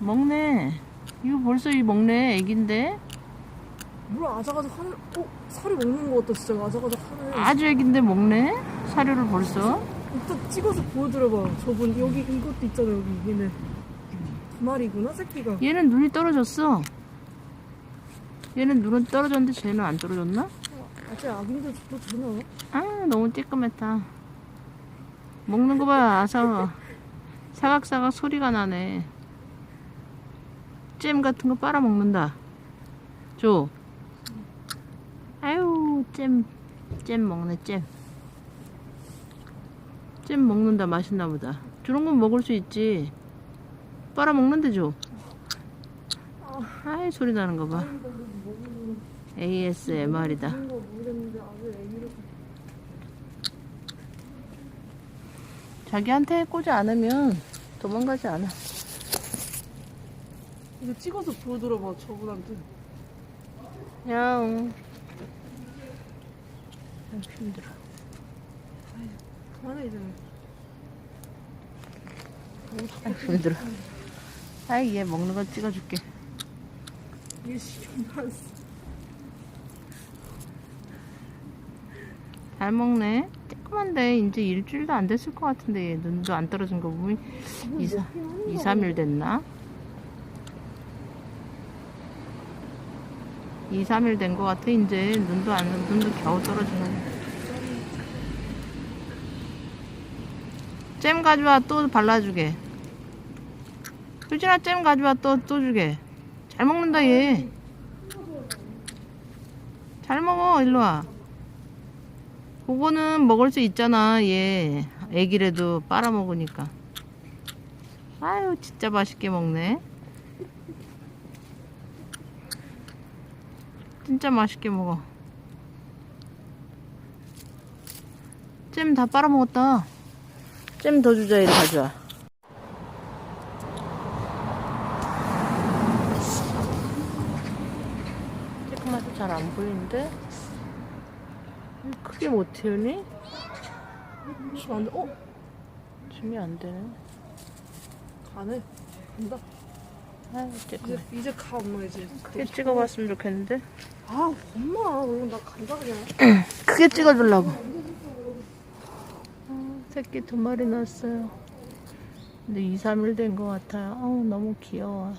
먹네. 이거 벌써 이 먹네. 애긴데. 물 아작아작 하는, 어? 살이 먹는 것 같다, 진짜. 아작아작 하네. 아주 애긴데 먹네. 사료를 벌써. 이따 찍어서 보여드려봐. 저분, 여기 이것도 있잖아, 여기. 얘네. 두 마리구나, 새끼가. 얘는 눈이 떨어졌어. 얘는 눈은 떨어졌는데 쟤는 안 떨어졌나? 아직 아기인데 또 되나? 아 너무 쬐끔했다. 먹는 거 봐. 아서 사각사각 소리가 나네. 잼 같은 거 빨아 먹는다. 줘. 아유 잼. 잼 먹네 잼. 잼 먹는다 맛있나 보다. 저런 건 먹을 수 있지. 빨아 먹는데 줘. 아이 소리 나는 거 봐. ASMR이다. 자기한테 꼬지 않으면 도망가지 않아. 이거 찍어서 보여드려봐, 저분한테. 야옹. 아유, 힘들어. 그만해, 이제. 아유, 힘들어. 아이, 얘 먹는 거 찍어줄게. 이게 존나. 잘 먹네. 조그만데, 이제 일주일도 안 됐을 것 같은데, 얘 눈도 안 떨어진 거 보면 2, 3, 2, 3일 됐나? 2, 3일 된 것 같아, 이제. 눈도 안, 눈도 겨우 떨어지는 거. 잼 가져와, 또 발라주게. 효진아, 잼 가져와, 또, 또 주게. 잘 먹는다, 얘. 잘 먹어, 일로 와. 그거는 먹을 수 있잖아, 얘. 애기래도 빨아먹으니까. 아유, 진짜 맛있게 먹네. 진짜 맛있게 먹어. 잼 다 빨아먹었다. 잼 더 주자, 이리 가져와. 조금만 잘 안 보이는데? 크게 못 태우니? 지금 안 돼. 어? 줌이 안 되네. 가네. 간다. 아유, 이제, 이제 가, 엄마, 이제. 크게 찍어봤으면 좋겠는데? 아, 엄마. 그럼 나 간다, 그냥. 크게 찍어주려고. 아, 새끼 두 마리 낳았어요. 근데 2, 3일 된 것 같아요. 어우, 너무 귀여워.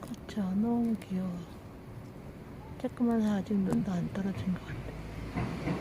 그쵸, 너무 귀여워. 조그만 아직 눈도 안 떨어진 것 같아. Thank you.